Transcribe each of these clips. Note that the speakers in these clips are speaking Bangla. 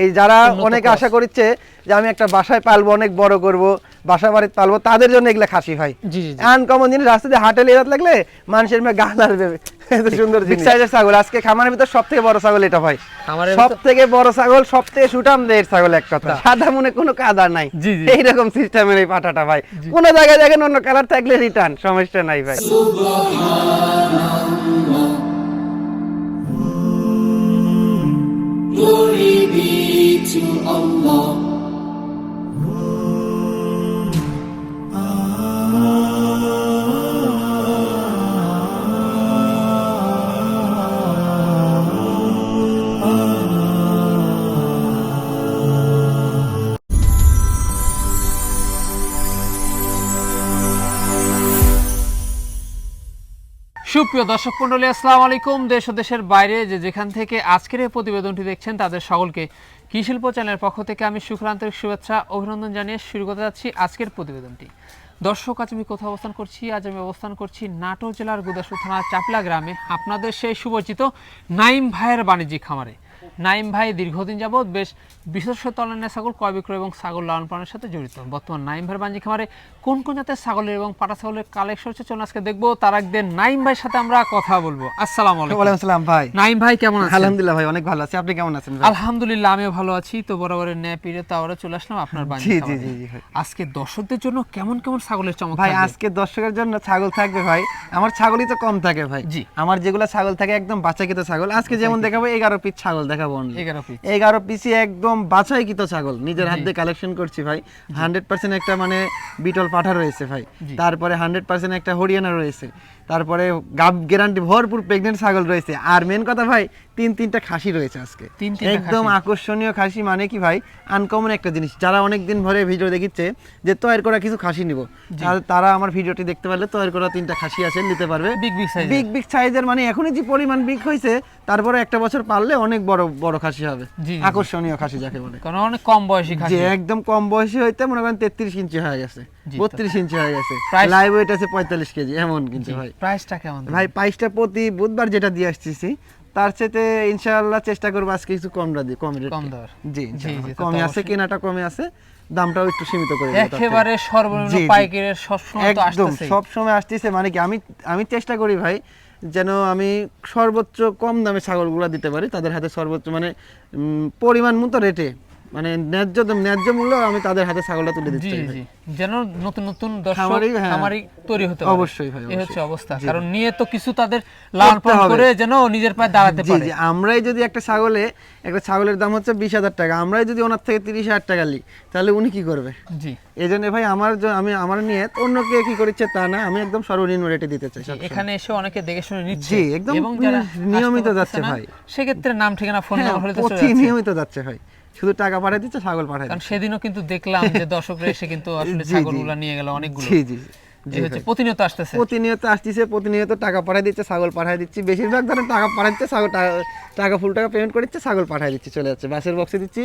এই যারা অনেকে আশা করছে যে আমি একটা বাসায় পালবো অনেক বড় করব বাসা বাড়িতে পালবো তাদের জন্য এগুলা খাসি ভাই। জি জি জি। আনকমন জিনিস রাস্তাতে হাটে লেজাত লাগলে মানুষের মেয়ে গান আসবে। এত সুন্দর বিগ সাইজের ছাগল আজকে খামারের ভিতর সব থেকে বড় ছাগল এটা ভাই। সব থেকে বড় ছাগল সব থেকে সুটাম দেয় ছাগল এক কথা। সাদা মনে কোনো কাদা নাই। এইরকম সিস্টেমের এই পাটাটা ভাই। কোন জায়গায় দেখেন অন্য কালার থাকলে রিটার্ন সমস্যা নাই ভাই। Glory be to Allah. সুপ্রিয় দর্শক মন্ডলী আসসালামু আলাইকুম দেশ ও দেশের বাইরে যে যেখান থেকে আজকের এই প্রতিবেদনটি দেখছেন, তাদের সকলকে শিল্প চ্যানেলের পক্ষ থেকে আমি শুক্রান্তরিক শুভেচ্ছা, অভিনন্দন জানিয়ে শুরু করতে যাচ্ছি আজকের প্রতিবেদনটি। দর্শক, আজ আমি কোথাও অবস্থান করছি? আজ আমি অবস্থান করছি নাটোর জেলার গুদাসু থানার চাপলা গ্রামে। আপনাদের সেই সুপরিচিত নাইম ভাইয়ের বাণিজ্যিক খামারে। নাইম ভাই দীর্ঘদিন যাবৎ বেশ বিশেষত অনলাইনে ছাগল ক্রয় বিক্রয় এবং ছাগল লালন পালনের সাথে জড়িত। বর্তমান নাইম ভাইয়ের বাণিজ্যিক খামারে কোন কোন জাতের ছাগলের এবং পাটা ছাগলের কালেকশন হচ্ছে চলুন আজকে দেখব। তার একদিন নাইম ভাইয়ের সাথে আমরা কথা বলব। আসসালামু আলাইকুম। আসসালাম ভাই। নাইম ভাই কেমন আছেন? আলহামদুলিল্লাহ ভাই অনেক ভালো আছি। আপনি কেমন আছেন আলহামদুলিল্লাহ আমিও ভালো আছি। তো বরাবরের ন্যায় পিড়ে তো আবারও চলে আসলাম আপনার জি বাণিজ্যিক জি জি জি আজকে দর্শকদের জন্য কেমন কেমন ছাগলের চমক ভাই আজকে দর্শকের জন্য ছাগল থাকবে ভাই। আমার ছাগলই তো কম থাকে ভাই। জি। আমার যেগুলো ছাগল থাকে একদম বাছাইকৃত ছাগল। আজকে যেমন দেখাবো এগারো পিস ছাগল দেখাবো। এগারো পিসি একদম বাছাই কিত ছাগল। নিজের হাত দিয়ে কালেকশন করছি ভাই। হান্ড্রেড পার্সেন্ট একটা মানে বিটল পাঠা রয়েছে ভাই। তারপরে হান্ড্রেড পার্সেন্ট একটা হরিয়ানা রয়েছে। তারপরে গাব গ্যারান্টি ভরপুর প্রেগনেন্ট ছাগল রয়েছে। আর মেন কথা ভাই তিন তিনটা খাসি রয়েছে আজকে। একদম আকর্ষণীয় খাসি মানে কি ভাই আনকমন একটা জিনিস। যারা অনেক দিন ধরে ভিডিও দেখিচ্ছে যে তৈরি করা কিছু খাসি নিব। তার- তারা আমার ভিডিওটি দেখতে পারলে তৈরি করা তিনটা খাসি আছে নিতে পারবে। Big big size big big সাইজের মানে এখনই যে পরিমাণ বিগ হয়েছে তারপরে একটা বছর পারলে অনেক বড় বড় খাসি হবে। আকর্ষণীয় খাসি যাকে বলে। কারণ অনেক কম বয়সী যে খাসি একদম কম বয়সী হইতে মনে করেন তেত্রিশ ইঞ্চি হয়ে গেছে। বত্রিশ ইঞ্চি হয়ে গেছে। লাইভ ওয়েট আছে পঁয়তাল্লিশ কেজি এমন কিন্তু ভাই। প্রাইসটা কেমন? ভাই পাইসটা প্রতি বুধবার যেটা দিয়ে আসতেছি তার সাথে ইনশাআল্লাহ চেষ্টা করব আজকে কিছু কম কম দেওয়ার। জি জি, কমে আছে কেনাটা কমে আছে দামটাও একটু সীমিত করে। একেবারে সর্বনিম্ন। পাইকারের সবসময় তো আসতেছে সব সময় আসতেছে মানে কি আমি আমি চেষ্টা করি ভাই যেন আমি সর্বোচ্চ কম দামে ছাগলগুলো দিতে পারি তাদের হাতে সর্বোচ্চ মানে পরিমাণ মতো রেটে। মানে ন্যায্য ন্যায্য মূল্য আমি তাদের হাতে ছাগলটা তুলে জি। জি। যেন নতুন নতুন দর্শক হ্যাঁ। তৈরি হতে পারে। অবশ্যই ভাই, এই হচ্ছে অবস্থা। কারণ নিয়ে তো কিছু তাদের করে যেন নিজের পায়ে দাঁড়াতে পারে। জি। আমরাই যদি একটা ছাগলে একটা ছাগলের দাম হচ্ছে বিশ হাজার টাকা আমরাই যদি ওনার থেকে তিরিশ হাজার টাকা নিই তাহলে উনি কি করবে? জি। এই জন্য ভাই আমার আমি আমার নিয়ে অন্য কে কি করছে তা না আমি একদম সর্বনিম্ন রেটে দিতে চাই এখানে এসে অনেকে দেখে শুনে নিচ্ছে। জি, একদম এবং যারা নিয়মিত যাচ্ছে ভাই। সেক্ষেত্রে নাম ঠিকানা ফোন হ্যাঁ, নাম্বার হলে তো। নিয়মিত যাচ্ছে ভাই। শুধু টাকা পাঠাই দিচ্ছে ছাগল পাঠাই কারণ সেদিনও কিন্তু দেখলাম যে দর্শকরা এসে কিন্তু আসলে। ছাগলগুলো নিয়ে গেল অনেকগুলো। জি জি। প্রতিনিয়ত আসতেছে। প্রতিনিয়ত আসতেছে প্রতিনিয়ত টাকা পাঠাই দিচ্ছে ছাগল পাঠাই দিচ্ছি। বেশিরভাগ ধরেন টাকা পাঠাচ্ছে ছাগল টাকা ফুল টাকা পেমেন্ট করে দিচ্ছে ছাগল পাঠাই দিচ্ছি চলে যাচ্ছে। বাসের বক্সে দিচ্ছি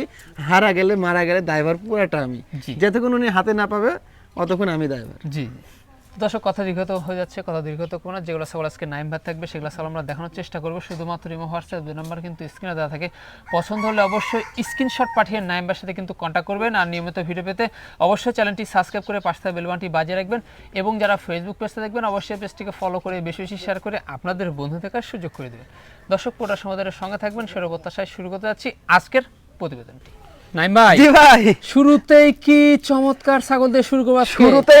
হারা গেলে মারা গেলে ড্রাইভার পুরোটা আমি। যতক্ষণ উনি হাতে না পাবে অতক্ষণ আমি ড্রাইভার জি। দর্শক, কথা দীর্ঘত হয়ে যাচ্ছে, কথা দীর্ঘত কোনো যেগুলো ছাগল আজকে নাইম ভাত থাকবে সেগুলো ছাগল আমরা দেখানোর চেষ্টা করব। শুধুমাত্র ইমো হোয়াটসঅ্যাপ, দুই নাম্বার কিন্তু স্ক্রিনে দেওয়া থাকে। পছন্দ হলে অবশ্যই স্ক্রিনশট পাঠিয়ে নাইমবার সাথে কিন্তু কন্ট্যাক্ট করবেন। আর নিয়মিত ভিডিও পেতে অবশ্যই চ্যানেলটি সাবস্ক্রাইব করে পাশে থাকা বেলবানটি বাজিয়ে রাখবেন। এবং যারা ফেসবুক পেজটা দেখবেন, অবশ্যই পেজটিকে ফলো করে বেশি বেশি শেয়ার করে আপনাদের বন্ধু থাকার সুযোগ করে দেবেন। দর্শক, পুরো সমাধানের সঙ্গে থাকবেন, সেরো প্রত্যাশায় শুরু করতে যাচ্ছি আজকের প্রতিবেদনটি। নাইম ভাই জি ভাই। শুরুতেই কি চমৎকার ছাগল দিয়ে শুরু করব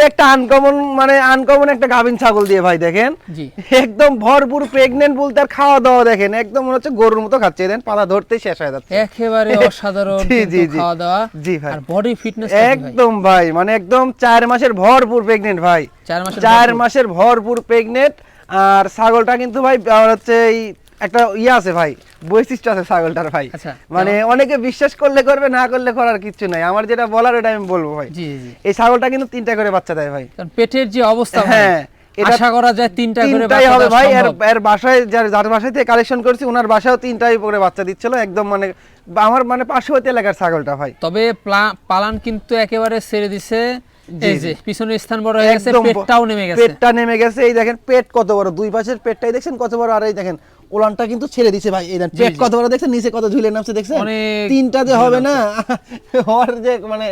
একটা আনকমন মানে আনকমন একটা ছাগল দিয়ে ভাই দেখেন। জি। একদম ভরপুর প্রেগনেন্ট বলতে আর খাওয়া দাওয়া দেখেন একদম মনে হচ্ছে গরুর মতো খাচ্ছে দেন পাতা ধরতেই শেষ হয়ে যাচ্ছে। একেবারে অসাধারণ জি, জি, জি। খাওয়া দাওয়া জি ভাই। আর বডি ফিটনেস একদম ভাই মানে একদম চার মাসের ভরপুর প্রেগনেন্ট ভাই। চার মাসের। মাসের ভরপুর প্রেগনেন্ট আর ছাগলটা কিন্তু ভাই হচ্ছে এই একটা ইয়ে আছে ভাই বৈশিষ্ট্য আছে ছাগলটার ভাই। আচ্ছা, মানে অনেকে বিশ্বাস করলে করবে না করলে করার কিচ্ছু নাই। আমার যেটা বলার ওটা আমি বলব ভাই। এই ছাগলটা কিন্তু তিনটা করে বাচ্চা দেয় ভাই। পেটের যে অবস্থা হ্যাঁ, আশা করা যায় তিনটা করে বাচ্চা হবে ভাই। এর এর বাসায় যার যার বাসায় থেকে কালেকশন করছি ওনার বাসায়ও তিনটাই করে বাচ্চা দিচ্ছিল। একদম মানে আমার মানে পার্শ্ববর্তী এলাকার ছাগলটা ভাই। তবে প্লা- পালান কিন্তু একেবারে ছেড়ে দিছে। এই পিছনের স্থান বড় হয়ে গেছে পেটটাও নেমে গেছে। পেটটা নেমে গেছে। এই দেখেন পেট কত বড়? দুই পাশের পেটটাই দেখছেন কত বড়? আর এই দেখেন ওলানটা কিন্তু ছেড়ে দিছে ভাই এই পেট কত বড় দেখছেন নিচে কত ঝুলে নামছে দেখছেন? তিনটা যে হবে না হওয়ার যে মানে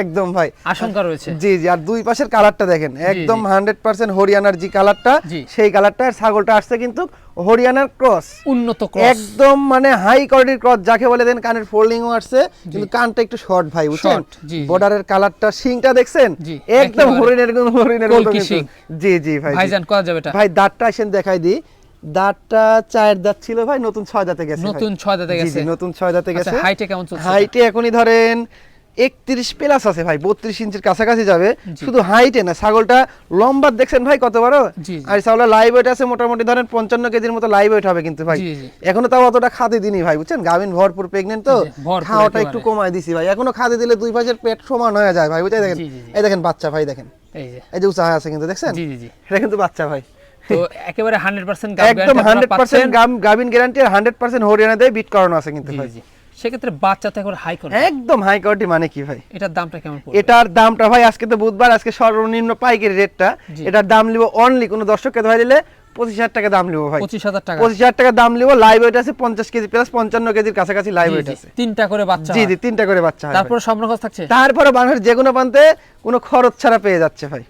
একদম ভাই। আশঙ্কা রয়েছে। জি জি আর দুই পাশের কালারটা দেখেন একদম হান্ড্রেড পার্সেন্ট হরিয়ানার যে কালারটা সেই কালারটা আর ছাগলটা আসছে কিন্তু হরিয়ানার ক্রস উন্নত ক্রস একদম মানে হাই কোয়ালিটির ক্রস যাকে বলে দেন কানের ফোল্ডিংও আসছে কিন্তু কানটা একটু শর্ট ভাই বুঝছেন। বর্ডারের কালারটা শিংটা দেখছেন? একদম হরিণের হরিণের মতো। জি জি ভাই ভাইজান করা যাবে এটা? ভাই দাঁতটা আসেন দেখাই দিই। দাঁতটা চায়ের দাঁত ছিল ভাই নতুন ছয় দাঁতে গেছে নতুন ছয় দাঁতে গেছে। নতুন ছয় দাঁতে আচ্ছা গেছে। হাইটে কেমন চলছে? হাইটে এখনই ধরেন একত্রিশ প্লাস আছে ভাই বত্রিশ ইঞ্চির কাছাকাছি যাবে। শুধু হাইটে না ছাগলটা লম্বা দেখছেন ভাই কত বড়। আর ছাগলের লাইভ ওয়েট আছে মোটামুটি ধরেন পঞ্চান্ন কেজির মতো লাইভ ওয়েট হবে কিন্তু ভাই। এখনও তাও অতটা খাদে দিনি ভাই বুঝছেন? গাভিন ভরপুর প্রেগনেন্ট তো। খাওয়াটা একটু কমায় দিছি ভাই। এখনও খাদে দিলে দুই পাশের পেট সমান হয়ে যায় ভাই বুঝতে দেখেন। এই দেখেন বাচ্চা ভাই দেখেন। এই যে। উঁচা আছে কিন্তু দেখছেন? এটা কিন্তু বাচ্চা ভাই। তো একেবারে হান্ড্রেড পার্সেন্ট একদম গ্যারান্টি আর হরিয়ানা দিয়ে বিট করানো আছে কিন্তু ভাই। সেক্ষেত্রে বাচ্চা তো এখন হাই একদম হাই কোয়ালিটি মানে কি ভাই? এটার দামটা কেমন পড়বে? এটার দামটা ভাই আজকে তো বুধবার আজকে সর্বনিম্ন পাইকারি রেটটা এটার দাম অনলি কোনো দর্শককে ধরে দিলে পঁচিশ হাজার টাকা দাম লিব ভাই। পঁচিশ হাজার টাকা। পঁচিশ হাজার টাকা দাম লাইভ ওয়েট আছে পঞ্চাশ কেজি প্লাস পঞ্চান্ন কেজির কাছাকাছি লাইভ ওয়েট আছে। তিনটা করে বাচ্চা জি জি তিনটা করে বাচ্চা তারপর। সম্পূর্ণ খরচ থাকছে? তারপরে বাংলাদেশের যে কোনো প্রান্তে কোনো খরচ ছাড়া পেয়ে যাচ্ছে ভাই।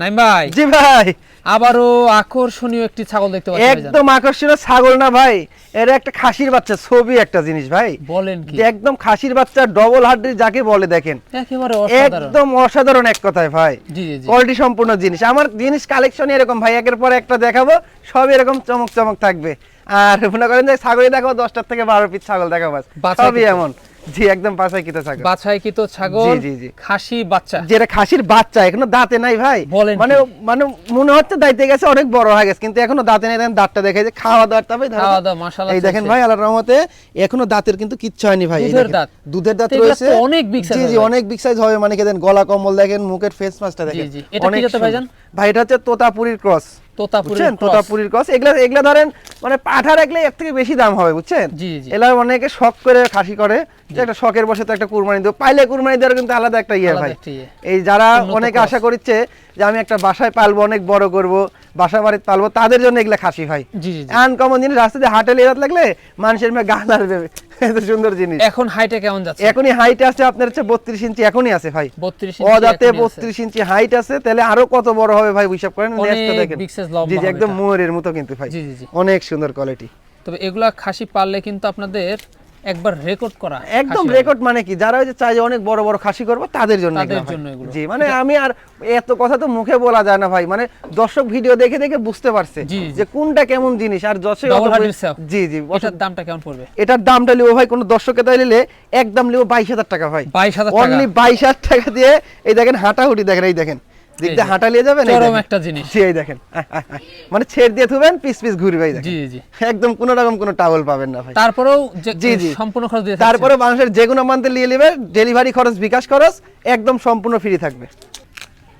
নাইম ভাই। জি ভাই। আবারও আকর্ষণীয় একটি ছাগল দেখতে পাচ্ছি একদম আকর্ষণীয় ছাগল না ভাই। এর একটা খাসির বাচ্চা ছবি একটা জিনিস ভাই। বলেন কি? একদম খাসির বাচ্চা ডবল হার্ড যাকে বলে দেখেন। একেবারে অসাধারণ। একদম অসাধারণ এক কথায় ভাই। জি জি জি। কোয়ালিটি সম্পূর্ণ জিনিস। আমার জিনিস কালেকশন এরকম ভাই একের পর একটা দেখাবো সব এরকম চমক চমক থাকবে। আর মনে করেন যে ছাগলই দেখাবো দশটার থেকে বারো পিস ছাগল দেখাবো বাস। সবই এমন। জি একদম ছাগল। ছাগল জি, জি, জি। খাসি বাচ্চা। যেটা খাসির বাচ্চা এখনও দাঁতে নাই ভাই। মানে মানে মনে হচ্ছে দাইতে গেছে অনেক বড় হয়ে গেছে কিন্তু এখনও দাঁতে নেই। দেখেন দাঁতটা দেখে যে খাওয়া ধরো খাওয়া দাওয়া মাশাআল্লাহ এই দেখেন ভাই আল্লাহর রহমতে এখনও দাঁতের কিন্তু কিচ্ছু হয়নি ভাই। দুধের দাঁত। দুধের দাঁত রয়েছে। অনেক big size জি জি অনেক বিগ সাইজ হবে। মানে কি দেন গলা কম্বল দেখেন মুখের ফেস মাছটা দেখেন। জি। এটা কি ভাইজান? ভাই এটা হচ্ছে তোতাপুরির ক্রস বুঝছেন। তোতাপুরির ক্রস এগুলা এগুলা ধরেন মানে পাঠা রাখলে এর থেকে বেশি দাম হবে বুঝছেন। এলা অনেকে শখ করে খাসি করে একটা শখের বসে তো একটা কুরবানি দেবো। পাইলে কুরবানি দেওয়ার কিন্তু আলাদা একটা ইয়ে ভাই। ইয়ে। এই যারা অনেকে আশা করছে যে আমি একটা বাসায় পালবো অনেক বড় করব বাসা বাড়িতে পালবো তাদের জন্য এগুলা খাসি ভাই। আনকমন জিনিস রাস্তাতে হাটে লেরাত লাগলে মানুষের মেয়ে গান আসবে। এত সুন্দর জিনিস। এখন হাইটে কেমন যাচ্ছে? এখনই হাইট আছে আপনার হচ্ছে বত্রিশ ইঞ্চি এখনই আছে ভাই। 32 অদাতে বত্রিশ ইঞ্চি হাইট আছে তাহলে আরও কত বড় হবে ভাই হিসাব করেন? দেখেন। জি একদম মতো কিন্তু ভাই। অনেক সুন্দর কোয়ালিটি তবে এগুলা খাসি পাললে কিন্তু আপনাদের একবার রেকর্ড করা একদম রেকর্ড মানে কি? যারা ওই যে চাই অনেক বড় বড় খাসি করব তাদের জন্য তাদের জন্য এগুলো। জি মানে আমি আর এত কথা তো মুখে বলা যায় না ভাই। মানে দর্শক ভিডিও দেখে দেখে বুঝতে পারছে। যে কোনটা কেমন জিনিস। আর যশে। জি জি এটার দামটা কেমন পড়বে? এটার দামটা ভাই কোনো দর্শকে তাই নিলে একদম লিবো বাইশ হাজার টাকা ভাই। বাইশ হাজার টাকা। অনলি বাইশ হাজার টাকা দিয়ে এই দেখেন হাঁটাহুটি দেখেন এই দেখেন। দিক এই দিয়ে যে। হাঁটা নিয়ে যাবেন চরম একটা জিনিস। এই দেখেন। মানে ছেড় দিয়ে থুবেন পিস পিস ঘুরবে জি জি একদম কোনো রকম কোনো টাওয়েল পাবেন না ভাই তারপরেও জি, জি। সম্পূর্ণ খরচ দিয়ে তারপরে মানুষের যে কোনো মান্থে নিয়ে নেবে ডেলিভারি খরচ বিকাশ খরচ একদম সম্পূর্ণ ফ্রি থাকবে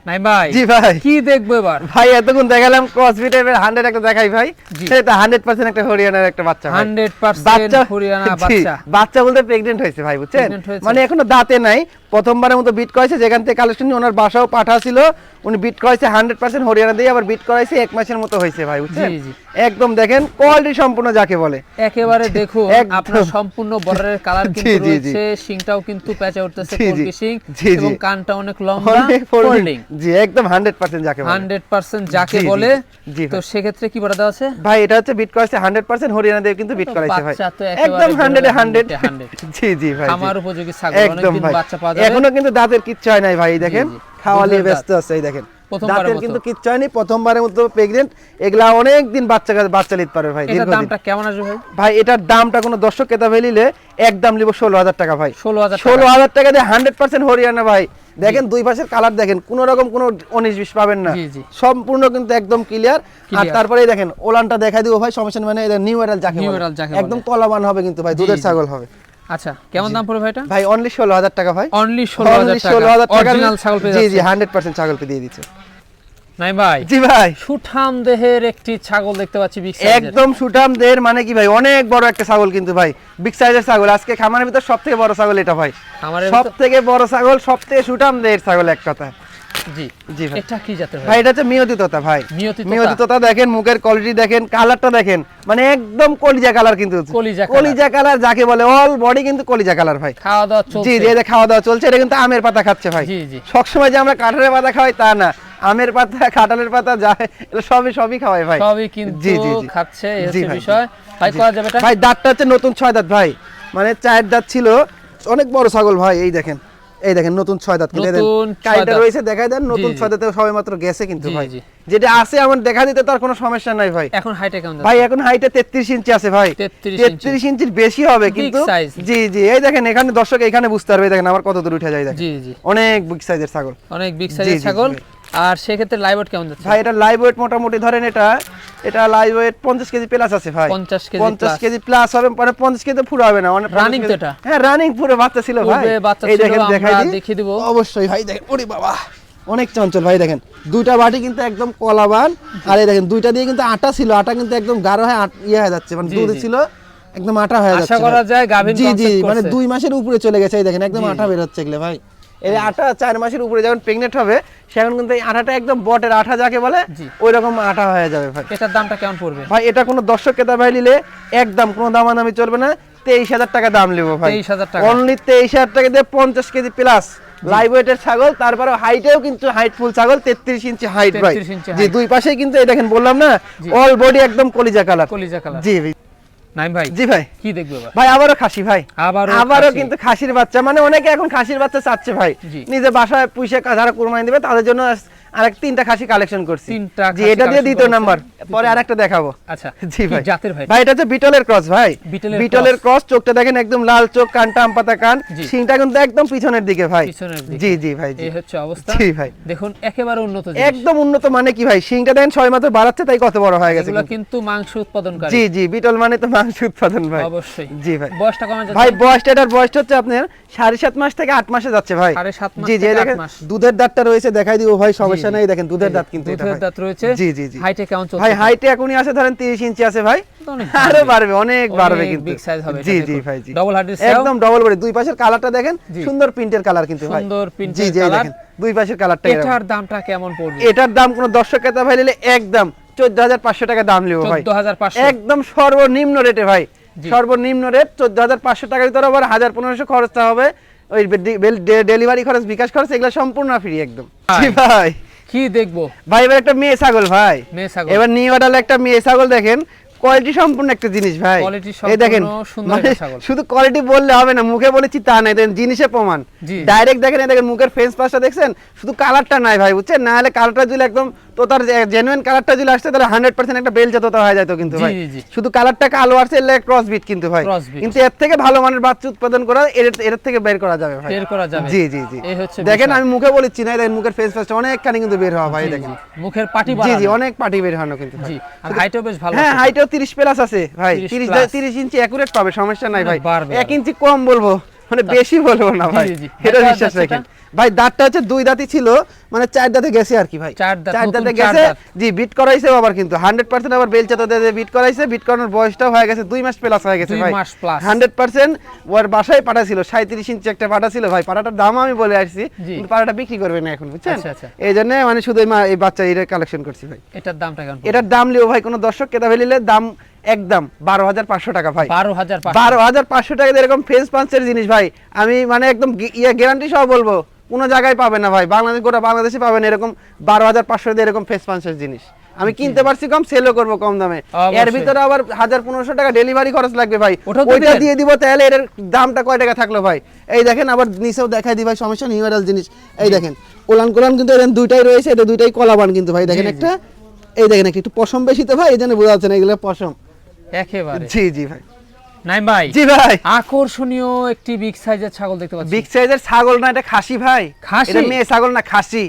নাই ভাই। জি ভাই। কি দেখব এবার? ভাই এতক্ষণ দেখালাম ক্রসবি টাইপের হান্ড্রেড একটা দেখাই ভাই। সেটা হান্ড্রেড পার্সেন্ট একটা হরিয়ানার একটা বাচ্চা ভাই। 100% হরিয়ানা বাচ্চা। বাচ্চা। বলতে প্রেগনেন্ট হয়েছে ভাই বুঝছেন? মানে এখনও দাঁতে নাই। প্রথমবারের মতো বিট করাইছে যেখান থেকে কালেকশন ওনার বাসাও পাঠা ছিল। উনি বিট করাইছে হান্ড্রেড পার্সেন্ট হরিয়ানা দিয়ে আবার বিট করাইছে এক মাসের মতো হয়েছে ভাই বুঝছেন। একদম দেখেন কোয়ালিটি সম্পূর্ণ যাকে বলে একেবারে দেখুন আপনার সম্পূর্ণ বর্ডারের কালার কিন্তু। রয়েছে শিংটাও কিন্তু প্যাচে উঠতেছে জি। শিং। এবং কানটা অনেক লম্বা ফোল্ডিং জি একদম হান্ড্রেড পার্সেন্ট যাকে বলে হান্ড্রেড পার্সেন্ট যাকে জি, জি, বলে জি তো ভাই। সেক্ষেত্রে কি বলা দেওয়া আছে ভাই এটা হচ্ছে বিট করাইছে হান্ড্রেড পার্সেন্ট হরিয়ানা দিয়ে কিন্তু বিট করাইছে ভাই একদম হান্ড্রেড বেরোবে হান্ড্রেড 100 জি জি ভাই জি। খামার উপযোগী ছাগল একদম অনেকদিন বাচ্চা পাওয়া যাবে এখনও কিন্তু দাঁতের কিচ্ছু হয় নাই ভাই দেখেন। খাওয়া নিয়ে ব্যস্ত আছে এই দেখেন। দাঁতের কিন্তু কিচ্ছু হয়নি প্রথমবারের মতো প্রেগনেন্ট এগুলা অনেক দিন বাচ্চা বাচ্চা নিতে পারবে ভাই এটার দামটা কেমন আসবে ভাই? ভাই এটার দামটা কোনো দর্শক ক্রেতা ফেলিলে একদম নিব ষোলো হাজার টাকা ভাই। ষোলো হাজার ষোলো হাজার টাকা দিয়ে হান্ড্রেড পার্সেন্ট হরিয়ানা ভাই। দেখেন দুই পাশের কালার দেখেন কোন রকম কোনো উনিশ বিশ পাবেন না। সম্পূর্ণ কিন্তু একদম ক্লিয়ার আর। তারপরে দেখেন ওলানটা দেখাই দিব ভাই সমস্যা মানে নিউ এরাল যাকে একদম। তলাবান হবে কিন্তু ভাই দুধের ছাগল হবে। আচ্ছা কেমন দাম পড়বে ভাইটা? ভাই অনলি ষোলো হাজার টাকা ভাই। অনলি ষোলো হাজার 16,000 টাকা। অরিজিনাল ছাগল পেয়ে জি জি হান্ড্রেড পার্সেন্ট ছাগল দিয়ে দিচ্ছে। নাই ভাই। জি ভাই। সুঠাম দেহের একটি ছাগল দেখতে পাচ্ছি বিগ একদম সুঠাম দেহের মানে কি ভাই? অনেক বড় একটা ছাগল কিন্তু ভাই। বিগ সাইজের ছাগল। আজকে খামারের ভিতর সব থেকে বড় ছাগল এটা ভাই। সবথেকে সব থেকে বড় ছাগল সব থেকে সুঠাম দেহের ছাগল এক কথা জি জি ভাই। এটা কি জাতের ভাই? ভাই এটা হচ্ছে মিয়তি তোতা ভাই। মিয়তি তোতা? দেখেন মুখের কোয়ালিটি দেখেন কালারটা দেখেন মানে একদম কলিজা কালার কিন্তু। কলিজা কালার যাকে বলে অল বডি কিন্তু কলিজা কালার ভাই। খাওয়া দাওয়া চলছে। জি জি খাওয়া দাওয়া চলছে এটা কিন্তু আমের পাতা খাচ্ছে ভাই। জি, জি। সবসময় যে আমরা কাঁঠালের পাতা খাওয়াই তা না। আমের পাতা কাঁঠালের পাতা যা সবই সবই খাওয়াই ভাই। সবই কিন্তু জি, জি, জি। খাচ্ছে এই জি হচ্ছে ভাই, বিষয়। ভাই করা যাবে ভাই দাঁতটা হচ্ছে নতুন ছয় দাঁত ভাই। মানে চার দাঁত ছিল অনেক বড় ছাগল ভাই এই দেখেন। এই দেখেন নতুন ছয় দাঁত কিনে দেন কাইটা। রয়েছে দেখাই দেন নতুন। ছয় দাঁতে সবাই মাত্র গেছে কিন্তু ভাই। যেটা আছে আমার দেখা দিতে তার কোনো সমস্যা নাই ভাই। এখন হাইট কেমন ভাই এখন হাইটে তেত্রিশ ইঞ্চি আছে ভাই। 33 ইঞ্চি। ইঞ্চির বেশি হবে কিন্তু জি জি। এই দেখেন এখানে দর্শক এখানে বুঝতে পারবে দেখেন আমার কত দূর উঠে যায় দেখেন। জি জি। অনেক বিগ সাইজের ছাগল। অনেক বিগ সাইজের ছাগল। আর সেক্ষেত্রে লাইভ ওয়েট কেমন যাচ্ছে? ভাই এটা লাইভ ওয়েট মোটামুটি ধরেন এটা এটা লাইভ ওয়েট পঞ্চাশ কেজি প্লাস আছে ভাই। 50 কেজি পঞ্চাশ plus। কেজি প্লাস হবে মানে পঞ্চাশ কেজি পুরো হবে না অনেক Running তো এটা? হ্যাঁ রানিং পুরো বাচ্চা ছিল ভাই। পূর্বে বাচ্চা এই দেখেন দেখাই দিই। দেখিয়ে দিবো। অবশ্যই ভাই দেখেন ওরে বাবা অনেক চঞ্চল ভাই দেখেন। দুইটা বাটি কিন্তু একদম কলাবান। আর এই দেখেন দুইটা দিয়ে কিন্তু আটা ছিল আটা কিন্তু একদম গাঢ় হয়ে আট- ইয়ে হয়ে যাচ্ছে মানে দুধ ছিল একদম আটা হয়ে যাচ্ছে আশা করা যায় গাভীর জি জি মানে দুই মাসের উপরে চলে গেছে এই দেখেন একদম আটা বের হচ্ছে এগুলো ভাই। এই আটা চার মাসের উপরে যখন প্রেগনেন্ট হবে সেখন কিন্তু এই আটাটা একদম বটের আঠা যাকে বলে ওই রকম আটা হয়ে যাবে ভাই। এটার দামটা কেমন পড়বে? ভাই এটা কোনো দর্শক ক্রেতা ভাই নিলে একদম কোনো দামাদামি চলবে না। তেইশ হাজার টাকা দাম নেব ভাই। 23,000 টাকা। অনলি তেইশ হাজার টাকা দিয়ে পঞ্চাশ কেজি প্লাস লাইভ ওয়েটের ছাগল তারপরে হাইটেও কিন্তু হাইট ফুল ছাগল তেত্রিশ ইঞ্চি হাইট ভাই। জি দুই পাশেই কিন্তু এই দেখেন বললাম না অল বডি একদম কলিজা কালার কলিজা কালার জি। নাইম ভাই জি ভাই। কি দেখবে ভাই আবারও খাসি ভাই। আবারও আবারও কিন্তু খাসির বাচ্চা। মানে অনেকে এখন খাসির বাচ্চা চাচ্ছে ভাই। নিজে বাসায় পুষে যারা কুরবানি দিবে তাদের জন্য আরেক তিনটা খাসি কালেকশন করছি। তিনটা জি এটা দিয়ে দ্বিতীয় নাম্বার পরে আরেকটা দেখাবো। আচ্ছা জি ভাই। জাতের ভাই? ভাই এটা হচ্ছে বিটলের ক্রস ভাই। বিটলের ক্রস চোখটা দেখেন একদম লাল চোখ কানটা আম পাতা কান। শিংটা কিন্তু একদম পিছনের দিকে ভাই। জি জি ভাই জি। এই হচ্ছে অবস্থা। জি ভাই। দেখুন একেবারে উন্নত একদম উন্নত মানে কি ভাই? শিংটা দেখেন ছয় মাত্র বাড়াচ্ছে তাই কত বড় হয়ে গেছে এগুলো কিন্তু। মাংস উৎপাদনকারী। জি জি বিটল মানে তো মাংস উৎপাদন ভাই। অবশ্যই। জি ভাই। বয়সটা কমে যাচ্ছে ভাই বয়সটা এটার বয়সটা হচ্ছে আপনার সাড়ে সাত মাস থেকে আট মাসে যাচ্ছে ভাই। সাড়ে সাত মাস জি জি দেখেন দুধের দাঁতটা রয়েছে দেখাই দিব ভাই সমস্যা নেই দেখেন দুধের দাঁত কিন্তু দুধের দাঁত রয়েছে জি জি জি। হাইটে কেমন চলছে? ভাই হাইটে এখনই আছে ধরেন তিরিশ ইঞ্চি আছে ভাই। আরও বাড়বে। অনেক বাড়বে কিন্তু। big size হবে জি জি ভাই জি। Hearted সেও। একদম ডবল বডি দুই পাশের কালারটা দেখেন সুন্দর প্রিন্টের কালার কিন্তু ভাই। সুন্দর জি প্রিন্টের কালার দেখেন দুই পাশের কালারটা এটার দামটা কেমন পড়বে? এটার দাম কোন দর্শক ক্রেতা ভাই নিলে একদম চোদ্দ হাজার পাঁচশো টাকা দাম নেব ভাই। 14,500 একদম সর্বনিম্ন রেটে ভাই। সর্বনিম্ন রেট চোদ্দ হাজার পাঁচশো টাকার ভিতরে আবার হাজার পনেরোশো খরচটা হবে। ওই ডেলিভারি খরচ বিকাশ খরচ এগুলো সম্পূর্ণ ফ্রি একদম। জি ভাই। কি দেখব? ভাই এবার একটা মেয়ে ছাগল ভাই। মেয়ে ছাগল। এবার নিউ অর্ডার একটা মেয়ে ছাগল দেখেন কোয়ালিটি সম্পূর্ণ একটা জিনিস ভাই। এই দেখেন সুন্দর মানে। শুধু কোয়ালিটি বললে হবে না মুখে বলেছি তা নাই দেখেন জিনিসের প্রমাণ। ডাইরেক্ট দেখেন এই দেখেন মুখের ফেস পাশটা দেখছেন শুধু কালারটা নাই ভাই বুঝছেন? না হলে কালারটা দিলে একদম তো তার জেনুইন কালারটা যদি আসছে তাহলে হান্ড্রেড পার্সেন্ট একটা বেল জাততা হয়ে যেত কিন্তু ভাই। শুধু কালারটা কালো আসছে এলে ক্রস বিট কিন্তু ভাই। কিন্তু এর থেকে ভালো মানের বাচ্চা উৎপাদন করা এর এর থেকে বের করা যাবে ভাই। বের করা যাবে। জি জি জি। দেখেন আমি মুখে বলেছি না দেখেন মুখের ফেস পাসটা অনেকখানি কিন্তু বের হওয়া ভাই দেখেন। মুখের পাটি জি জি অনেক পার্টি বের হওয়ানো কিন্তু জি আর হাইটও বেশ ভালো হ্যাঁ। হাইটও 30 প্লাস আছে ভাই। 30 30 ইঞ্চি অ্যাকুরেট পাবে সমস্যা নাই ভাই। বাড়বে এক ইঞ্চি কম বলব মানে বেশি বলব না ভাই। এটা বিশ্বাস রাখেন। ভাই দাঁতটা হচ্ছে দুই দাঁতই ছিল মানে চার দাঁতে গেছে আর কি ভাই। চার দাঁত, গেছে। জি বিট করাইছে আবার কিন্তু। 100% আবার বেলচা তো বিট করাইছে। বিট করানোর বয়সটাও হয়ে গেছে দুই মাস প্লাস হয়ে গেছে দুই ভাই। মাস plus। 100% ওর বাসায় পাঠা ছিল 37 ইঞ্চি একটা পাঠা ছিল ভাই। পাঠাটার দাম আমি বলে আসছি। কিন্তু পাঠাটা বিক্রি করবে না এখন বুঝছেন? আচ্ছা, আচ্ছা। এই জন্য মানে শুধু এই বাচ্চা এর কালেকশন করছি ভাই। এটার দামটা কেমন এটার দাম লিও ভাই কোনো দর্শক ক্রেতা ফেলিলে দাম একদম বারো হাজার পাঁচশো টাকা ভাই। বারো হাজার বারো হাজার পাঁচশো টাকা এরকম ফেস পাঞ্চের জিনিস ভাই। আমি মানে একদম ইয়ে গ্যারান্টি সহ বলব। কোনো জায়গায় পাবে না ভাই। বাংলাদেশ গোটা বাংলাদেশে পাবেন এরকম বারো হাজার পাঁচশো দিয়ে এরকম ফেস পাঞ্চের জিনিস। আমি কিনতে পারছি কম সেলও করব কম দামে। এর ভিতরে আবার হাজার পনেরোশো টাকা ডেলিভারি খরচ লাগবে ভাই। ওইটা দিয়ে দিব তাহলে এর দামটা কয় টাকা থাকল ভাই? এই দেখেন আবার নিচেও দেখাই দি ভাই সমস্যা নিউ জিনিস। এই দেখেন কোলান কোলান কিন্তু এরকম দুইটাই রয়েছে এটা দুইটাই কলাবান কিন্তু ভাই। দেখেন। একটা এই দেখেন একটা একটু পশম বেশি তো ভাই এই জন্য বোঝা যাচ্ছে না এগুলো পশম। একেবারে। জি জি ভাই। নাইম ভাই জি ভাই। আকর্ষণীয় একটি বিগ সাইজের ছাগল দেখতে পাচ্ছি। বিগ সাইজের ছাগল না এটা খাসি ভাই। খাসি? এটা মেয়ে ছাগল না খাসি।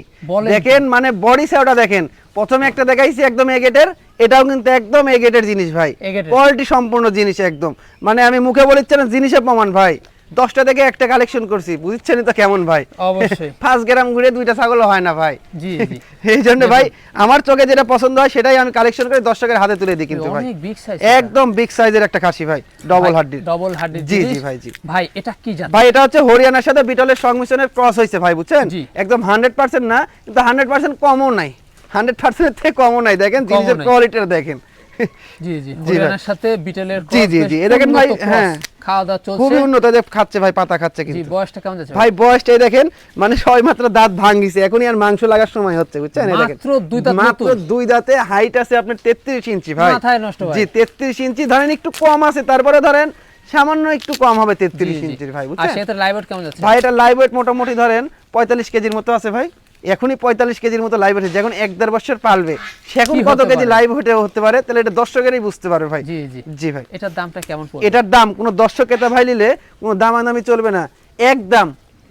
দেখেন মানে বডি সাইডটা দেখেন। প্রথমে একটা দেখাইছি একদম এগেটের এটাও কিন্তু একদম এগেটের জিনিস ভাই। কোয়ালিটি সম্পূর্ণ জিনিস একদম। মানে আমি মুখে বলেছি না জিনিসের প্রমাণ ভাই। দশটা থেকে একটা কালেকশন করছি বুঝছেন তো কেমন ভাই? অবশ্যই। পাঁচ গ্রাম ঘুরে দুইটা ছাগল হয় না ভাই। জি জি। এই জন্য ভাই আমার চোখে যেটা পছন্দ হয় সেটাই আমি কালেকশন করে দর্শকের হাতে তুলে দিই কিন্তু ভাই। একদম বিগ সাইজের একটা খাসি ভাই ডবল হাড্ডি ডবল হার্ডি জি, জি, ভাই, জি। ভাই এটা কি জাত? ভাই এটা হচ্ছে হরিয়ানার সাথে বিটলের সংমিশ্রণের ক্রস হয়েছে ভাই বুঝছেন? একদম হান্ড্রেড পার্সেন্ট না কিন্তু হান্ড্রেড পার্সেন্ট কমও নাই। হান্ড্রেড পার্সেন্টের থেকে কমও নাই দেখেন? জিনিসের। কোয়ালিটিটা দেখেন। জি জি হরিয়ানার সাথে বিটেলের জি, জি, জি, এ দেখেন ভাই, হ্যাঁ। খাওয়া দাওয়া চলছে। খুবই উন্নত যে খাচ্ছে ভাই পাতা খাচ্ছে কিন্তু। বয়সটা কেমন যাচ্ছে? ভাই বয়সটাই দেখেন মানে সবাই মাত্র দাঁত ভাঙ্গিছে এখনই আর মাংস লাগার সময় হচ্ছে বুঝছেন? দেখেন। মাত্র দুই দাঁত মাত্র দুই দাঁতে হাইট আছে আপনার তেত্রিশ ইঞ্চি ভাই। মাথায় নষ্ট ভাই। জি তেত্রিশ ইঞ্চি ধরেন একটু কম আছে তারপরে ধরেন সামান্য একটু কম হবে জি, তেত্রিশ জি। ইঞ্চির ভাই আর বুঝছেন? সেটা লাইভ কেমন যাচ্ছে? ভাই এটা লাইভ ওয়েট মোটামুটি ধরেন পঁয়তাল্লিশ কেজির মতো আছে ভাই। এখনই পঁয়তাল্লিশ কেজির মতো লাইভ হচ্ছে যখন এক দেড় বছর পালবে সে এখন কত কেজি লাইভ হতে হতে পারে? তাহলে এটা দর্শকেরই বুঝতে পারবে ভাই। জি জি। জি ভাই। এটার দামটা কেমন এটার দাম কোনো দর্শক কেতা ভাই নিলে কোনো দাম দামাদামি চলবে না। একদম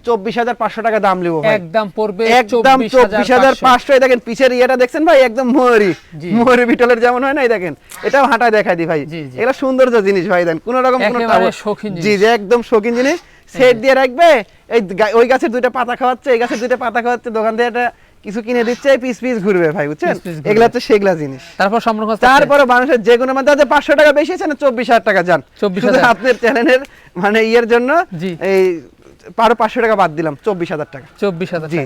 চব্বিশ হাজার পাঁচশো টাকা দাম লিবো একদম পড়বে একদম চব্বিশ হাজার পাঁচশো। দেখেন পিছের ইয়েটা দেখছেন ভাই? একদম ময়ূরি। ময়ূরি বিটলের যেমন হয় না দেখেন। এটাও হাঁটায় দেখাই দি ভাই। জি, জি। সৌন্দর্য জিনিস ভাই দেন। কোন রকম কোনো জি জি একদম শৌখিন জিনিস। সেট দিয়ে রাখবে। এই ওই গাছের দুইটা পাতা খাওয়াচ্ছে এই গাছের দুইটা পাতা খাওয়াচ্ছে দোকান থেকে একটা কিছু কিনে দিচ্ছে পিস পিস ঘুরবে ভাই বুঝছেন। এগুলা হচ্ছে সেগুলা জিনিস। তারপর সম্পর্ক তারপরে মানুষের যে কোনো মধ্যে আছে পাঁচশো টাকা বেশি আছে না চব্বিশ হাজার টাকা যান? চব্বিশ হাজার। আপনার চ্যানেলের মানে ইয়ের জন্য এই পারো পাঁচশো টাকা বাদ দিলাম চব্বিশ হাজার টাকা। চব্বিশ হাজার জি,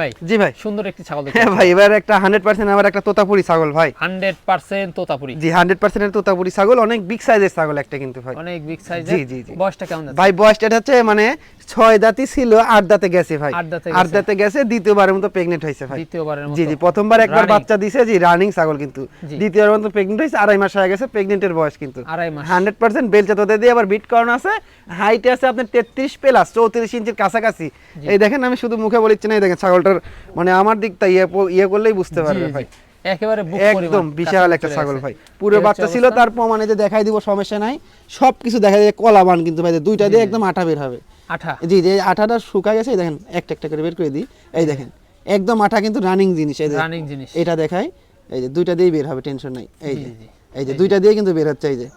ভাই জি ভাই। সুন্দর একটি ছাগল হ্যাঁ ভাই এবার একটা হান্ড্রেড পার্সেন্ট আমার একটা তোতাপুরি ছাগল ভাই। Hundred percent Totapuri. জি হান্ড্রেড পার্সেন্ট তোতাপুরি ছাগল অনেক বিগ সাইজের ছাগল একটা কিন্তু ভাই। অনেক বিগ জি, জি, জি। বয়সটা কেমন ভাই বয়সটা হচ্ছে মানে ছয় দাঁতই ছিল আট দাঁতে গেছে ভাই। আট দাঁতে গেছে। দ্বিতীয়বারের মতো প্রেগনেন্ট হয়েছে ভাই। দ্বিতীয়বারের মতো। জি জি প্রথমবার একবার বাচ্চা দিছে জি রানিং ছাগল কিন্তু। দ্বিতীয়বার মতো প্রেগনেন্ট হয়েছে আড়াই মাস হয়ে গেছে প্রেগনেন্টের বয়স কিন্তু। আড়াই মাস। হান্ড্রেড পার্সেন্ট বেলচা তোতে দিয়ে আবার বিট করানো আছে। হাইটে আছে আপনার তেত্রিশ প্লাস চৌত্রিশ ইঞ্চির কাছাকাছি। এই দেখেন আমি শুধু মুখে বলিচ্ছি না এই দেখেন ছাগলটার মানে আমার দিকটা ইয়ে ইয়ে করলেই বুঝতে পারবে ভাই। একেবারে বুক একদম বিশাল একটা ছাগল ভাই। পুরো বাচ্চা ছিল। তার প্রমাণে যে দেখাই দিব সমস্যা নাই। সবকিছু দেখা যায় কলা বান কিন্তু ভাই দুইটা দিয়ে একদম আটা বের হবে। আঠা। জি যে আঠাটা শুকায় গেছে দেখেন একটা একটা করে বের করে দিই। এই দেখেন একদম আঠা কিন্তু রানিং জিনিস এই রানিং জিনিস। এটা দেখাই এই যে দুইটা দিয়েই বের হবে টেনশন নাই। এই যে এই যে দুইটা দিয়ে কিন্তু বের হচ্ছে এই যে।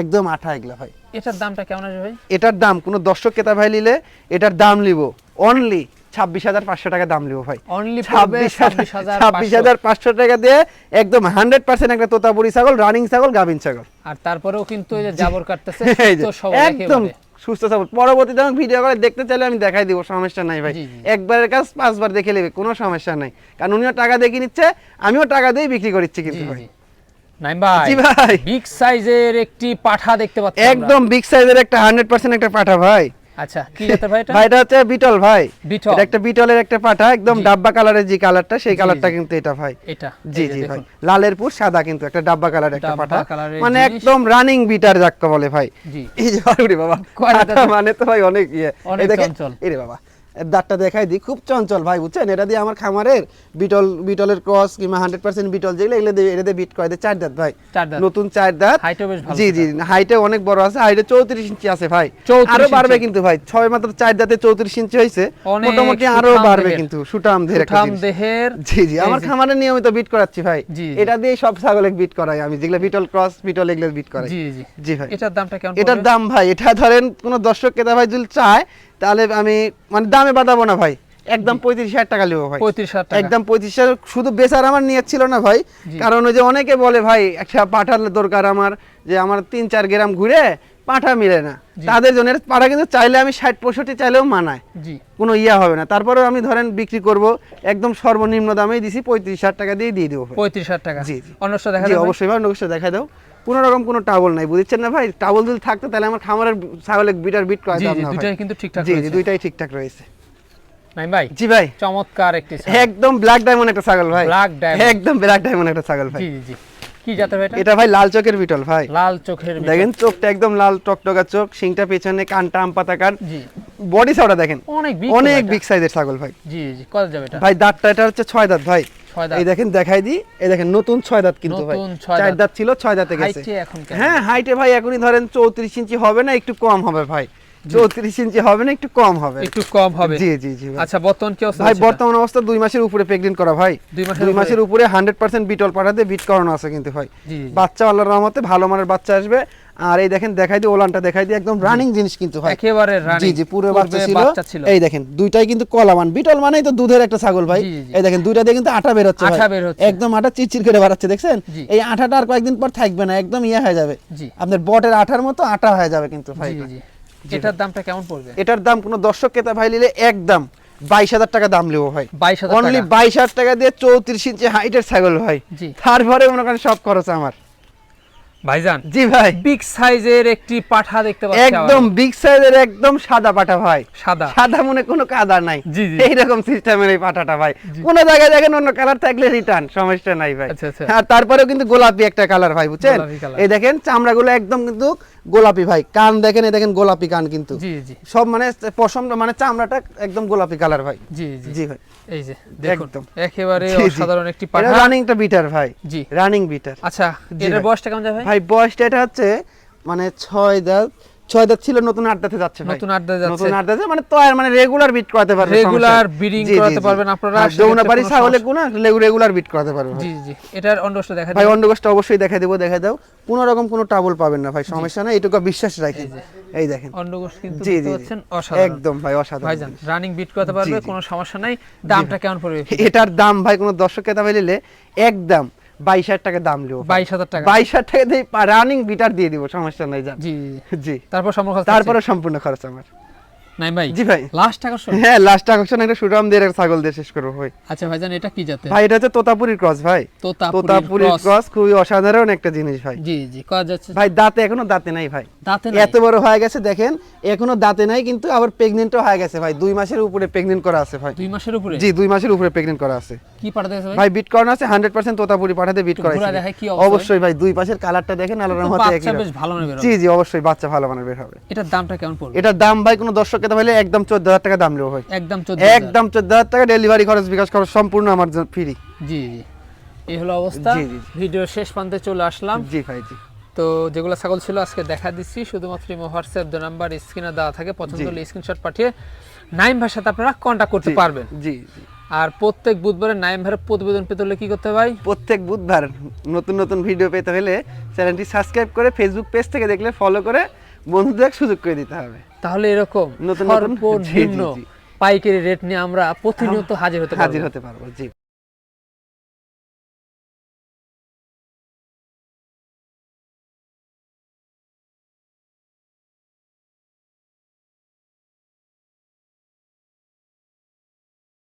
একদম আঠা এগুলা ভাই। এটার দামটা কেমন আসবে ভাই? এটার দাম কোনো দর্শক ক্রেতা ভাই নিলে এটার দাম অনলি ছাব্বিশ হাজার পাঁচশো টাকা দাম লিব ভাই। অনলি ছাব্বিশ হাজার পাঁচশো। টাকা দিয়ে একদম হান্ড্রেড পার্সেন্ট একটা তোতাপুরি ছাগল রানিং ছাগল গাভিন ছাগল। আর তারপরেও কিন্তু জাবর কাটতেছে একদম সুস্থ সবল। পরবর্তীতে যখন ভিডিও করে দেখতে চাইলে আমি দেখাই দিব সমস্যা নাই ভাই। একবারের কাজ পাঁচবার দেখে নেবে কোনো সমস্যা নাই। কারণ উনিও টাকা দেখে নিচ্ছে আমিও টাকা দিয়ে বিক্রি করছি কিন্তু ভাই। বিগ সাইজের একটি পাঠা দেখতে পাচ্ছি একদম বিগ সাইজের একটা হান্ড্রেড পার্সেন্ট একটা পাঠা ভাই। আচ্ছা কি জাতের ভাই এটা? ভাই এটা হচ্ছে বিটল ভাই। বিটল। এটা একটা বিটলের একটা পাঠা একদম ডাব্বা কালারের যে কালারটা সেই কালারটা কিন্তু এটা ভাই। এটা জি জি ভাই। লালের পুর সাদা কিন্তু একটা ডাব্বা কালারের একটা পাঠা। মানে একদম রানিং বিটার যাকে বলে ভাই। জি। এই যে বাবা কয় মানে তো ভাই অনেক ইয়ে। এই দেখেন এরে বাবা। এর দাঁতটা দেখাই দিই। খুব চঞ্চল ভাই বুঝছেন? এটা দিয়ে আমার খামারের বিটল বিটলের ক্রস কিংবা হান্ড্রেড পার্সেন্ট বিটল যেগুলো এগুলো দিয়ে এটা দিয়ে বিট করে দেয় চার দাঁত ভাই। নতুন চার দাঁত। জি জি হাইটে অনেক বড় আছে। হাইটে চৌত্রিশ ইঞ্চি আছে ভাই। আরও বাড়বে কিন্তু ভাই। ছয় মাত্র চার দাঁতে চৌত্রিশ ইঞ্চি হয়েছে। মোটামুটি আরও বাড়বে কিন্তু সুটাম দেহের জি জি আমার খামারে নিয়মিত বিট করাচ্ছি ভাই। এটা দিয়ে সব ছাগলে বিট করাই আমি যেগুলো বিটল ক্রস বিটল এগুলো বিট করাই। জি জি। জি ভাই। এটার দামটা কেমন এটার দাম ভাই এটা ধরেন কোন দর্শক ক্রেতা ভাই যদি চায় তাহলে আমি মানে দামে বাড়াবো না ভাই। একদম পঁয়ত্রিশ হাজার টাকা নেব ভাই। পঁয়ত্রিশ হাজার একদম পঁয়ত্রিশ হাজার শুধু বেচার আমার নিয়ে ছিল না ভাই। কারণ ওই যে অনেকে বলে ভাই একটা পাঠার দরকার আমার যে আমার তিন চার গ্রাম ঘুরে পাঠা মিলে না। তাদের জন্য পাঠা কিন্তু চাইলে আমি ষাট পঁয়ষট্টি চাইলেও মানায়। কোনো ইয়া হবে না। তারপরেও আমি ধরেন বিক্রি করব একদম সর্বনিম্ন দামেই দিছি পঁয়ত্রিশ হাজার টাকা দিয়ে দিয়ে দেবো। পঁয়ত্রিশ হাজার টাকা। জি। অন্যটা দেখা অবশ্যই ভাই অবশ্যই দেখা দাও। কোনো রকম কোনো টাবল নাই বুঝছেন না ভাই? টাবল যদি থাকতো তাহলে আমার খামারের ছাগলের বিটার বিট করা যেত না ভাই। দুটাই কিন্তু ঠিকঠাক জি জি দুইটাই ঠিকঠাক রয়েছে। ভাই জি ভাই। চমৎকার একটি একদম ব্ল্যাক ডায়মন্ড একটা ছাগল ভাই। Black diamond। একদম ব্ল্যাক ডায়মন্ড একটা ছাগল ভাই। জি জি কি জাতের ভাই এটা? ভাই লাল চোখের বিটল ভাই। লাল চোখের দেখেন চোখটা একদম লাল টকটকা চোখ শিংটা পেছনে কানটা আম পাতা কান। জি। বডি সাউটা দেখেন। অনেক অনেক বিগ সাইজের ছাগল ভাই। জি জি কত যাবে এটা? ভাই দাঁতটা এটা হচ্ছে ছয় দাঁত ভাই। এই দেখেন দেখাই দি। এই দেখেন নতুন ছয় দাঁত কিন্তু ভাই। চার দাঁত। ছিল ছয় দাঁতে গেছে? হ্যাঁ হাইটে ভাই এখনই ধরেন চৌত্রিশ ইঞ্চি হবে না একটু কম হবে ভাই। চৌত্রিশ ইঞ্চি হবে না একটু কম হবে। একটু কম হবে। জি জি জি আচ্ছা বর্তমান কি অবস্থা ভাই বর্তমান অবস্থা দুই মাসের উপরে প্রেগনেন্ট করা ভাই। দুই মাসের উপরে? হান্ড্রেড পার্সেন্ট বিটল পাঠাতে বিট করানো আছে কিন্তু ভাই। বাচ্চা আল্লাহর রহমতে ভালো মানের বাচ্চা আসবে। আর এই দেখেন দেখাই দিই ওলানটা দেখাই দিই একদম রানিং জিনিস কিন্তু ভাই। একেবারে রানিং জি জি পুরো বাচ্চা ছিল। এই দেখেন দুইটাই কিন্তু কলামান বিটল মানেই তো দুধের একটা ছাগল ভাই। এই দেখেন দুইটা দিয়ে কিন্তু আটা বের হচ্ছে। আঠা বের হচ্ছে। একদম আটা চিরচির করে বাড়াচ্ছে দেখছেন? এই আঠাটা আর কয়েকদিন পর থাকবে না একদম ইয়ে হয়ে যাবে। জি। আপনার বটের আঠার মতো আটা হয়ে যাবে কিন্তু ভাই। জি জি এটার দামটা কেমন পড়বে? এটার দাম কোনো দর্শক ক্রেতা ভাই নিলে একদম বাইশ হাজার টাকা দাম নেব ভাই। 22,000 অনলি বাইশ হাজার টাকা দিয়ে চৌত্রিশ ইঞ্চি হাইটের ছাগল ভাই। তারপরে মনে করেন সব খরচ আমার। ভাইজান জি ভাই। বিগ সাইজের একটি পাঠা দেখতে পাচ্ছি একদম বিগ সাইজের একদম সাদা পাটা ভাই। সাদা। সাদা মনে কোনো কাদা নাই। জি, জি। এইরকম সিস্টেমের এই পাটাটা ভাই। কোন জায়গায় দেখেন অন্য কালার থাকলে রিটার্ন সমস্যা নাই ভাই। আচ্ছা, আচ্ছা। আর তারপরেও কিন্তু গোলাপি একটা কালার ভাই বুঝছেন? এই দেখেন চামড়াগুলো একদম কিন্তু গোলাপি ভাই। কান দেখেন এই দেখেন গোলাপি কান কিন্তু। জি জি। সব মানে পশম মানে চামড়াটা একদম গোলাপি কালার ভাই। জি জি। জি ভাই। এই যে দেখুন একেবারে। অসাধারণ একটি পাঠা। রানিংটা বিটার ভাই। জি। রানিং বিটার আচ্ছা ভাই। বয়সটা কেমন যাবে ভাই? ভাই বয়সটা এটা হচ্ছে মানে ছয় দাঁত ছয় দাঁত ছিল নতুন আড্ডাতে যাচ্ছে ভাই। নতুন আড্ডাতে যাচ্ছে। নতুন আড্ডাতে মানে তো আর মানে রেগুলার বিট করাতে পারবে জি, জি, করাতে পারবেন আপনারা, যমুনাপাড়ি কোনো ছাগলে কোনা রেগুলার বিট করাতে পারবে ভাই। জি জি এটার অন্ডসটা দেখা ভাই। অন্ডকোষটা অবশ্যই দেখা দেবো দেখা দাও। কোনো রকম কোনো ট্রাবল পাবেন না ভাই সমস্যা নেই এটুকু বিশ্বাস রাখি এই দেখেন। অন্ডকোষ কিন্তু জি, জি। অসাধারণ। একদম ভাই অসাধারণ। ভাইজান রানিং বিট করতে পারবে কোনো সমস্যা নাই। দামটা কেমন পড়বে? এটার দাম ভাই কোনো দর্শক ক্রেতা ভাই নিলে একদম বাইশ হাজার টাকা দাম নেব। বাইশ হাজার টাকা। বাইশ হাজার টাকা দিয়ে রানিং বিটার দিয়ে দিব সমস্যা নাই জি জি, তারপর সম্পর্ক তারপরে সম্পূর্ণ খরচ আমার। নাই ভাই? জি ভাই। লাস্ট শোন হ্যাঁ লাস্ট আকর্ষণ একটা সুরাম একটা ছাগল দিয়ে শেষ করব ভাই। আচ্ছা ভাইজান এটা কি জাতের? ভাই এটা হচ্ছে তোতাপুরির ক্রস ভাই। cross। ক্রস। খুবই অসাধারণ একটা জিনিস ভাই। জি জি যাচ্ছে। ভাই দাঁতে এখনও দাঁতে নাই ভাই। দাঁতে এত বড় হয়ে গেছে দেখেন এখনও দাঁতে নাই কিন্তু আবার হয়ে গেছে ভাই। দুই মাসের উপরে প্রেগনেন্ট করা আছে ভাই। দুই মাসের উপরে? জি দুই মাসের উপরে প্রেগনেন্ট করা আছে। কি পাঠাতে ভাই? ভাই বিট করানো আছে হান্ড্রেড পার্সেন্ট তোতাপুরি পাঠাতে বিট একটু করাইছে ঘুরা দেখায় কি অবস্থা অবশ্যই ভাই দুই পাশের কালারটা দেখেন আল্লাহর রহমতে একই জি জি অবশ্যই বাচ্চা ভালো মানের বের হবে। এটার দামটা কেমন পড়বে? এটার দাম ভাই কোনো দর্শক কেতা ভাইলে একদম চোদ্দ হাজার টাকা দাম নেব ভাই। একদম একদম চোদ্দ হাজার টাকা ডেলিভারি খরচ বিকাশ খরচ সম্পূর্ণ আমার ফ্রি জি জি এই হলো অবস্থা। ভিডিওর শেষ প্রান্তে চলে আসলাম। জি ভাই জি। তো যেগুলো ছাগল ছিল আজকে দেখা দিচ্ছি। শুধুমাত্র ইমো হোয়াটসঅ্যাপ দু নাম্বার স্ক্রিনে দেওয়া থাকে। পছন্দ। হলে স্ক্রিনশট পাঠিয়ে নাইম ভাইয়ের সাথে আপনারা কন্ট্যাক্ট করতে পারবেন। জি জি। আর প্রত্যেক বুধবারে নাইম ভাইয়ের প্রতিবেদন পেতে হলে কি করতে হবে ভাই? প্রত্যেক বুধবার নতুন নতুন ভিডিও পেতে হলে চ্যানেলটি সাবস্ক্রাইব করে ফেসবুক পেজ থেকে দেখলে ফলো করে বন্ধুদের সুযোগ করে দিতে হবে। তাহলে এরকম সর্বনিম্ন পাইকারি রেট নিয়ে আমরা প্রতিনিয়ত হাজির হতে হাজির হতে পারব জি।